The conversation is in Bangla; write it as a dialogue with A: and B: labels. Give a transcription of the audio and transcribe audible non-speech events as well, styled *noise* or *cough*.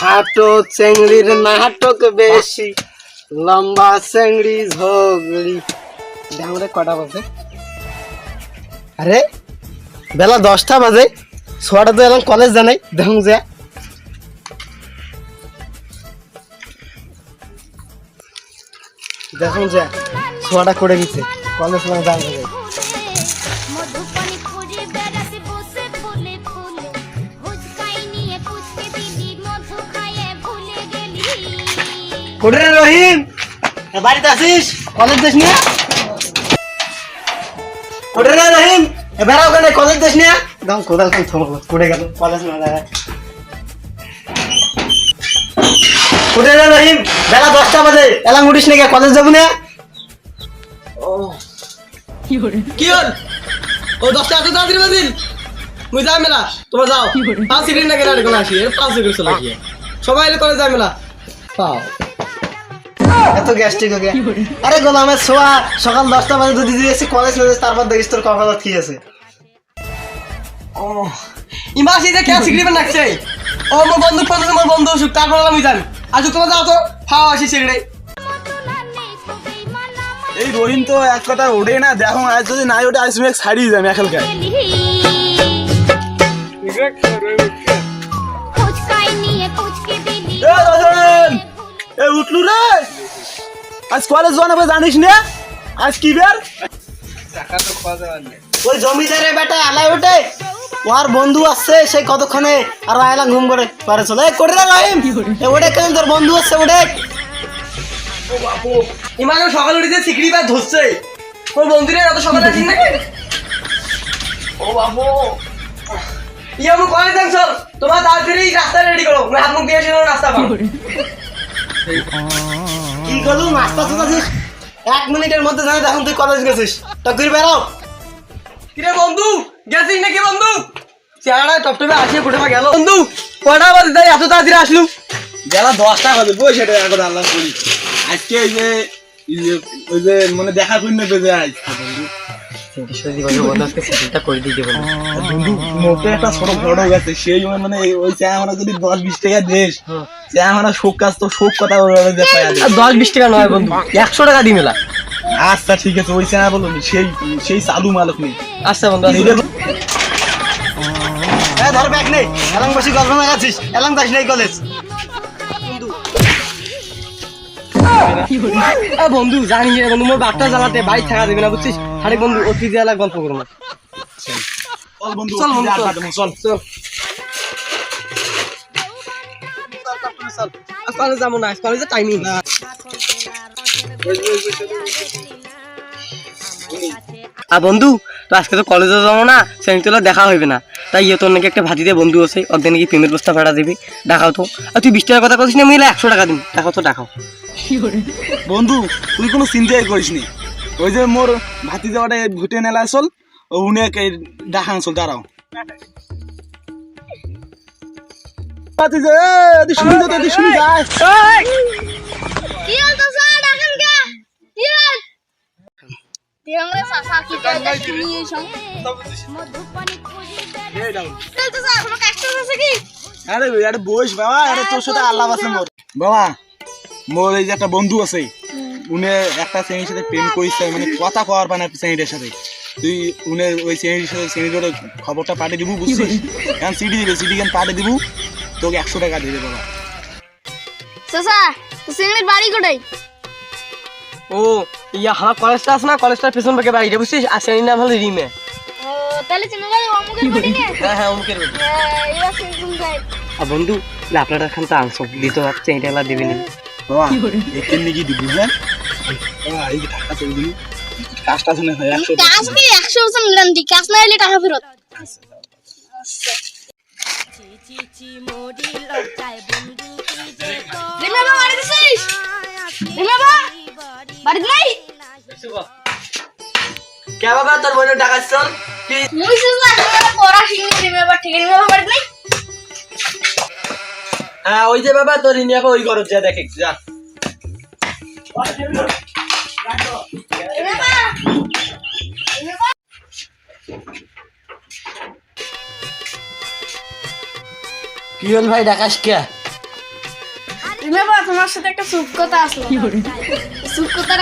A: হাটো চেংড়ির নাটক বেশি, লম্বা চেংড়ি ঝগড়ি। ডাঙরে কটা বাজে? আরে, বেলা দশটা বাজে সোয়াটা তো এলাম কলেজ জানাই, দেখুন যে। দেখুন যে সোয়াটা করে গেছে কলেজ না জানা যায় কোটে রহিম। এ বাড়িতে আসিস কলেজ দেশ নিয়ে কোটে রহিম এ বেড়া ওখানে কলেজ দেশ নিয়ে দাম কোদাল কাম থমল কোটে গেল কলেজ কোটে রহিম বেলা দশটা বাজে এলাম উঠিস নাকি কলেজ যাব না।
B: কি হল? ও দশটা এত তাড়াতাড়ি বাজিল। মুই যাই মেলা তোমরা যাও। পাঁচ সিটি না গেলে কোনো আসি পাঁচ সিটি চলে গিয়ে। সবাই এলে করে যায় মেলা। পাও।
A: এত গ্যাস্ট্রিক হয়ে আরে গোলামের ছোয়া সকাল দশটা বাজে যদি দিয়েছি কলেজ না তারপর দেখিস তোর কপালত কি আছে।
B: ও যে সিগড়ি নাকছে ও মোর বন্ধু পড়ছে মোর বন্ধু অসুখ তারপর আমি জানি। আজ তোমরা যাও তো খাওয়া আসি সিগড়ে
C: এই রহিম তো এক কথা ওঠে না দেখো আজ যদি নাই ওঠে আজ তুমি এক ছাড়িয়ে যাবে এখানকার এ উঠলু রে! আজ কলেজ বানাবে জানিস না? আজ কি বের?
A: ওই জমিদারের বেটা আলাই ওঠে। ওর বন্ধু আসছে সেই কতক্ষণে আর আয়লা ঘুম করে পারে চলে। করে রে রহিম। এ ওটা কেন তোর বন্ধু আসছে ওটা
B: ইমাকে সকাল উঠে যে সিগড়ি বা ধরছে। ওর বন্ধুরে এত সকালে আসিস নাকি? ও বাবু ইয়া মু কলে যাচ্ছ তোমার তাড়াতাড়ি রাস্তা রেডি করো। হাত মুখ দিয়ে এসে রাস্তা পাবো
A: করলু তো এক মিনিটের মধ্যে জানি দেখুন তুই কলেজ গেছিস তো ঘুরে বেড়াও
B: কিরে বন্ধু গেছিস নাকি বন্ধু চেহারা টপটপে আসিয়ে কোটে গেল বন্ধু কটা বাজে তাই এত তাড়াতাড়ি আসলু
C: গেলা দশটা বাজে বই সেটা এখন আল্লাহ করি আজকে এই যে ওই যে মানে দেখা করি না বেজে আজ বন্ধু একটা ছোট বড় গেছে সেই জন্য মানে ওই চা আমরা যদি দশ বিশ টাকা দেশ চা আমরা শোক কাজ তো শোক কথা ওইভাবে দেখায় আগে।
B: দশ বিশ টাকা নয় বন্ধু একশো টাকা মেলা
C: আচ্ছা ঠিক আছে ওই সেই সেই চালু মালক নেই।
B: আচ্ছা বন্ধু
A: এ ধর ব্যাগ নেই বসে গল্প কলেজ
B: বন্ধু জানি না বন্ধু মোর বাপটা জ্বালাতে বাড়ি থাকা দেবে না বুঝছিস? আরে বন্ধু অতি জ্বালা গল্প করব
C: চল বন্ধু
B: চল বন্ধু,
C: চল।
B: চল।
C: চল
B: চল আজ কলেজে যাব না আজ কলেজে টাইমিং আর বন্ধু তো আজকে তো কলেজে যাব না সেমিতলা দেখা হইবে না। তাই ইয়ে তোর নাকি একটা ভাতিতে বন্ধু আছে ওদের নাকি প্রেমের প্রস্তাব ভাড়া দিবি। দেখাও তো। আর তুই বিশ টাকার কথা কছিস না মিলে একশো টাকা দিন দেখাও তো দেখাও।
C: বন্ধু তুই কোনো চিন্তাই করিস নি। ওই যে মোর ভাতি যাওয়াটা ভুটে নেলা চল ও উনি দেখা চল দাঁড়াও। ভাতি যে এদি শুনি তো এদি শুনি যায়
D: কি হল স্যার ডাকেন কে? কি হল দেংলে সাসা কি শুনি এই মধুপানি খুঁজে তো স্যার কষ্ট আছে কি?
C: আরে আরে বইস বাবা আরে তোর সাথে আল্লাহ আছে মোর। বাবা মোর এই যে একটা বন্ধু আছে উনি একটা শ্রেণির সাথে প্রেম করিস মানে কথা কওয়ার পায় না শ্রেণীটার সাথে। তুই উনি ওই শ্রেণির সাথে শ্রেণির খবরটা পাঠিয়ে দিবু বুঝছিস? *laughs* এখন সিডি দিবে? সিডি কেন পাঠিয়ে দিবু? তোকে একশো টাকা দিয়ে দেবে
D: সিংড়ির বাড়ি কোটাই
B: ও ইয়া আমার কলেজটা আছে না? কলেজটার পেছন পাকে বাড়িটা বুঝছিস? আর সেই নাম হলো রিমে।
D: ও তাহলে চিনে যাবে অমুকের বাড়ি নে
B: হ্যাঁ হ্যাঁ অমুকের বাড়ি।
D: এরা সিংড়ি যায়
B: আর বন্ধু লাপলাটা খান তো আনছো দিতে পারছে এটা এলা দেবে
C: বাবা এখান নাকি দিবি হ্যাঁ? এই টাকা চলে দিবি। কাজটা শুনে হয় একশো
D: কাজ কি একশো বছর গ্যারান্টি কাজ না এলে টাকা ফেরত। রিমা বাবা বাড়ি দিছিস রিমা বাবা বাড়ি নাই
B: কে বাবা তোর বোনের টাকা চল
D: মুই পড়া শিখনি রিমা বাবা ঠিক রিমা বাবা নাই?
B: হ্যাঁ ওই যে বাবা তোর ইনিয়া ওই ঘর যা দেখে যা।
D: বাবা।
B: কি ভাই ডাকাস
D: কিয়া তোমার সাথে একটা সুপ কথা আসলো। সুপ কথা